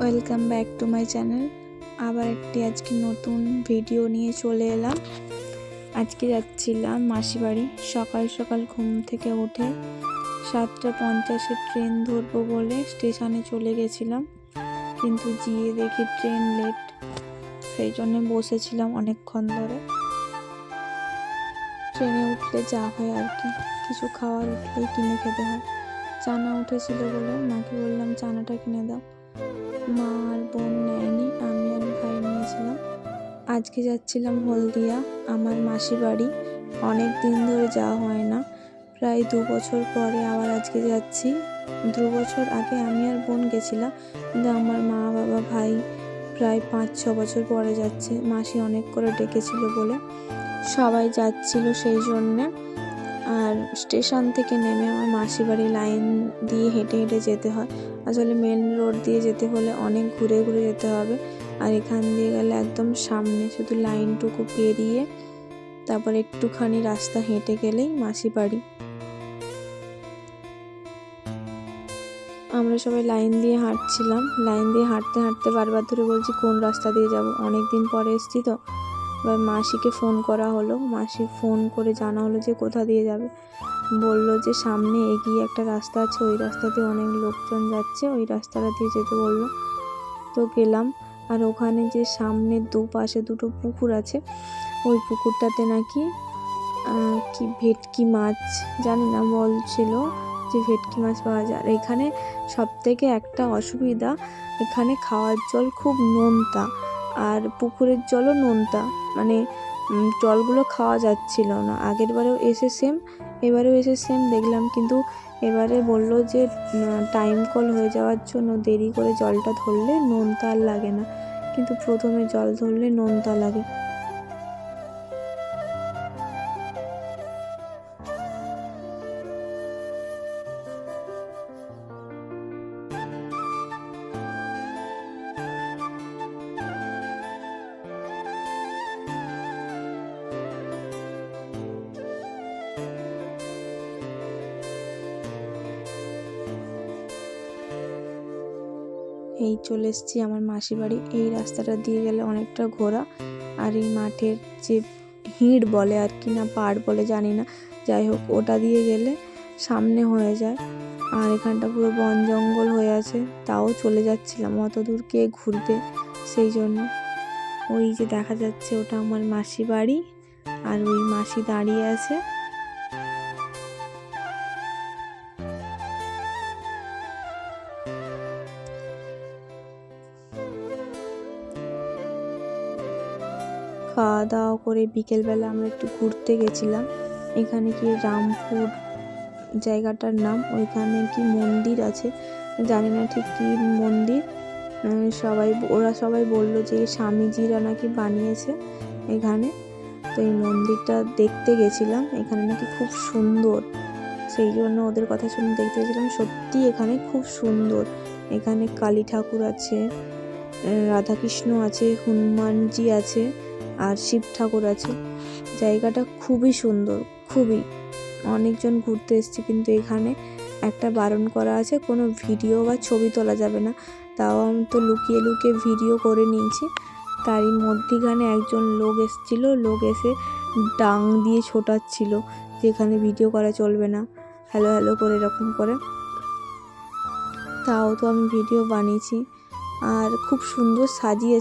Welcome back to my channel. আবার একটি আজকে নতুন ভিডিও নিয়ে চলে এলাম। আজকে যাচ্ছিলাম মাসি বাড়ি সকাল সকাল ঘুম থেকে উঠে সাতটা পঞ্চাশে ট্রেন ধরবো বলে স্টেশনে চলে গেছিলাম। কিন্তু গিয়ে দেখি ট্রেন লেট, সেই জন্য বসেছিলাম অনেকক্ষণ ধরে। ট্রেনে উঠলে যা হয় আর কি। কিছু খাওয়ার উঠলেই কিনে খেতে হয়। চানা উঠেছিল বলে মাকে বললাম, চানাটা কিনে দাও। মা আর বোন নেয়নি, আমি আর ভাই নিয়েছিলাম। আজকে যাচ্ছিলাম হলদিয়া, আমার মাসি বাড়ি। অনেক দিন ধরে যাওয়া হয় না। প্রায় দু বছর পরে আবার আজকে যাচ্ছি। দু বছর আগে আমি আর বোন গেছিলাম, কিন্তু আমার মা, বাবা, ভাই প্রায় পাঁচ, ছ বছর পরে যাচ্ছে। মাসি অনেক করে ডেকেছিল বলে সবাই যাচ্ছিল সেই জন্যে। স্টেশন থেকে নেমে আমার মাসি বাড়ি লাইন দিয়ে হেঁটে হেঁটে যেতে হয়। আসলে মেন রোড দিয়ে যেতে হলে অনেক ঘুরে ঘুরে যেতে হবে। আর এখান দিয়ে গেলে একদম সামনে শুধু লাইনটুকু পেরিয়ে তারপর একটুখানি রাস্তা হেঁটে গেলেই মাসি বাড়ি আমরা সবাই লাইন দিয়ে হাঁটছিলাম। লাইন দিয়ে হাঁটতে হাঁটতে বারবার ধরে বলছি, কোন রাস্তা দিয়ে যাব? অনেক দিন পরে এসছি তো। এবার মাসিকে ফোন করা হলো। মাসি ফোন করে জানা হলো যে কোথা দিয়ে যাবে। বলল যে সামনে এগিয়ে একটা রাস্তা আছে, ওই রাস্তা দিয়ে অনেক লোকজন যাচ্ছে, ওই রাস্তাটা দিয়ে যেতে বলল। তো গেলাম। আর ওখানে যে সামনে দুপাশে দুটো পুকুর আছে, ওই পুকুরটাতে নাকি কি ভেটকি মাছ, জানি না, বলছিল যে ভেটকি মাছ পাওয়া যায়। এখানে সব থেকে একটা অসুবিধা, এখানে খাওয়ার জল খুব নোনতা। আর পুকুরের জলও নোনতা। মানে জলগুলো খাওয়া যাচ্ছিল না। আগের বারেও এসে সেম এবারেও এসে সেম দেখলাম। কিন্তু এবারে বলল যে টাইম কল হয়ে যাওয়ার জন্য দেরি করে জলটা ধরলে নোনতা আর লাগে না। কিন্তু প্রথমে জল ধরলে নোনতা লাগে। এই চলে এসেছি আমার মাসি বাড়ি। এই রাস্তাটা দিয়ে গেলে অনেকটা ঘোরা। আর এই মাঠের যে হিড় বলে আর কি না, পাড় বলে জানি না। যাই হোক, ওটা দিয়ে গেলে সামনে হয়ে যায়। আর এখানটা পুরো বন জঙ্গল হয়ে আছে। তাও চলে যাচ্ছিলাম, অত দূর কে ঘুরবে সেই জন্য। ওই যে দেখা যাচ্ছে, ওটা আমার মাসি বাড়ি। আর ওই মাসি দাঁড়িয়ে আছে। দাওয়া করে বিকেলবেলা আমরা একটু ঘুরতে গেছিলাম। এখানে কি রামপুর জায়গাটার নাম? ওইখানে কি মন্দির আছে? জানি না ঠিক কী মন্দির। সবাই ওরা সবাই বলল যে স্বামীজিরা নাকি বানিয়েছে এখানে। তো এই মন্দিরটা দেখতে গেছিলাম। এখানে নাকি খুব সুন্দর। সেই জন্য ওদের কথা শুনে দেখতে গেছিলাম, সত্যি এখানে খুব সুন্দর। এখানে কালী ঠাকুর আছে, রাধাকৃষ্ণ আছে, হনুমানজি আছে। আর শিব ঠাকুর আছে। জায়গাটা খুবই সুন্দর, খুবই। অনেকজন ঘুরতে এসছে কিন্তু এখানে একটা বারণ করা আছে, কোনো ভিডিও বা ছবি তোলা যাবে না। তাও আমি তো লুকিয়ে লুকিয়ে ভিডিও করে নিয়েছি। তারই মধ্যিখানে একজন লোক এসেছিল, লোক এসে ডাং দিয়ে ছোটাচ্ছিল যে এখানে ভিডিও করা চলবে না। হ্যালো হ্যালো করে এরকম করে। তাও তো আমি ভিডিও বানিয়েছি। আর খুব সুন্দর সাজিয়ে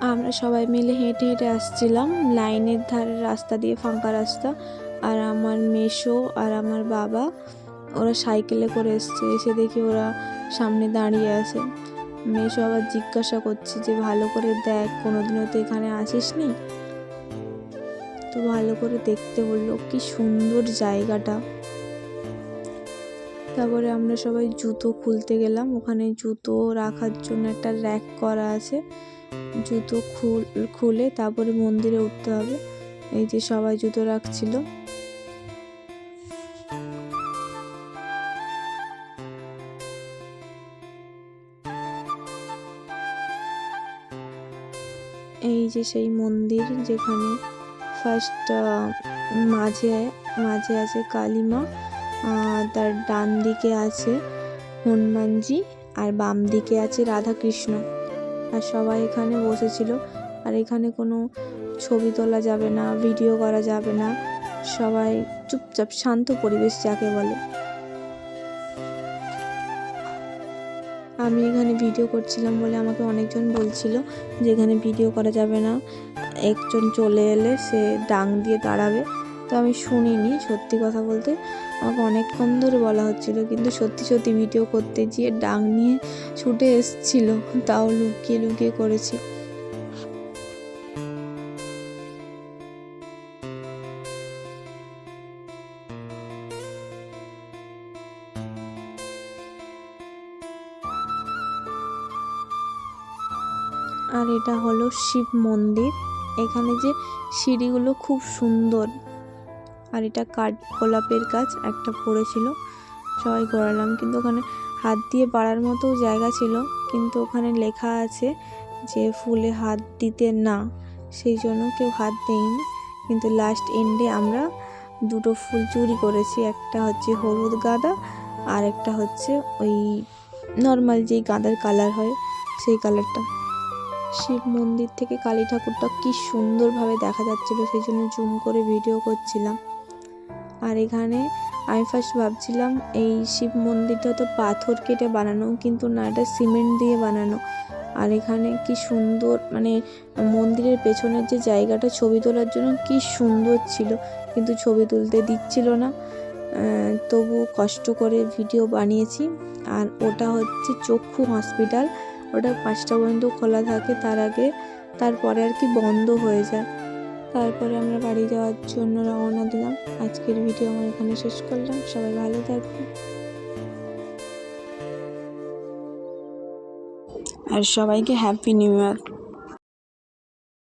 আমরা সবাই মিলে হেঁটে হেঁটে আসছিলাম। লাইনের ধারে রাস্তা দিয়ে ফাঁকা রাস্তা। আর আমার মেশো আর আমার বাবা, ওরা সাইকেলে করে এসছে। এসে দেখি ওরা সামনে দাঁড়িয়ে আছে। মেশো আবার জিজ্ঞাসা করছে যে, ভালো করে দেখ, কোনোদিনও তো এখানে আসিস নি? তো ভালো করে দেখতে বলল, কি সুন্দর জায়গাটা। তারপরে আমরা সবাই জুতো খুলতে গেলাম। ওখানে জুতো রাখার জন্য একটা র্যাক করা আছে। জুতো খুল খুলে তারপরে মন্দিরে উঠতে হবে। এই যে সবাই জুতো রাখছিল। এই যে সেই মন্দির যেখানে ফার্স্ট মাঝে মাঝে আছে কালীমা আহ, তার ডান দিকে আছে হনুমানজি আর বাম দিকে আছে রাধাকৃষ্ণ। আর সবাই এখানে বসেছিল। আর এখানে কোনো ছবি তোলা যাবে না ভিডিও করা যাবে না। সবাই চুপচাপ শান্ত পরিবেশ যাকে বলে। আমি এখানে ভিডিও করছিলাম বলে আমাকে অনেকজন বলছিল যে এখানে ভিডিও করা যাবে না। একজন চলে এলে সে ডাং দিয়ে দাঁড়াবে। তো আমি শুনিনি, সত্যি কথা বলতে। আমাকে অনেকক্ষণ ধরে বলা হচ্ছিল, কিন্তু সত্যি সত্যি ভিডিও করতে গিয়ে ডাং নিয়ে ছুটে এসছিল, তাও লুকিয়ে লুকিয়ে করেছি। আর এটা হলো শিব মন্দির। এখানে যে সিঁড়িগুলো খুব সুন্দর। আর এটা কাঠ গোলাপের গাছ, একটা পড়েছিল। সবাই ঘোরালাম কিন্তু ওখানে হাত দিয়ে বাড়ার মতো জায়গা ছিল, কিন্তু ওখানে লেখা আছে যে ফুলে হাত দিতে না, সেই জন্য কেউ হাত দেয়নি। কিন্তু লাস্ট এন্ডে আমরা দুটো ফুল চুরি করেছি, একটা হচ্ছে হলুদ গাঁদা আর একটা হচ্ছে ওই নর্মাল যেই গাঁদার কালার হয়, সেই কালারটা শিব মন্দির থেকে কালী ঠাকুরটা কি সুন্দরভাবে দেখা যাচ্ছিল, সেই জন্য জুম করে ভিডিও করছিলাম। আর এখানে আমি ফার্স্ট ভাবছিলাম এই শিব মন্দিরটা তো পাথর কেটে বানানো, কিন্তু না, এটা সিমেন্ট দিয়ে বানানো। আর এখানে কি সুন্দর মানে মন্দিরের পেছনের যে জায়গাটা ছবি তোলার জন্য কি সুন্দর ছিল, কিন্তু ছবি তুলতে দিচ্ছিল না। তবু কষ্ট করে ভিডিও বানিয়েছি। আর ওটা হচ্ছে চক্ষু হসপিটাল ওটা পাঁচটা পর্যন্ত খোলা থাকে তার আগে, তারপরে আর কি বন্ধ হয়ে যায়। তারপরে আমরা বাড়ি যাওয়ার জন্য রওনা দিলাম। আজকের ভিডিও আমার এখানে শেষ করলাম। সবাই ভালো থাকবেন। আর সবাইকে হ্যাপি নিউ ইয়ার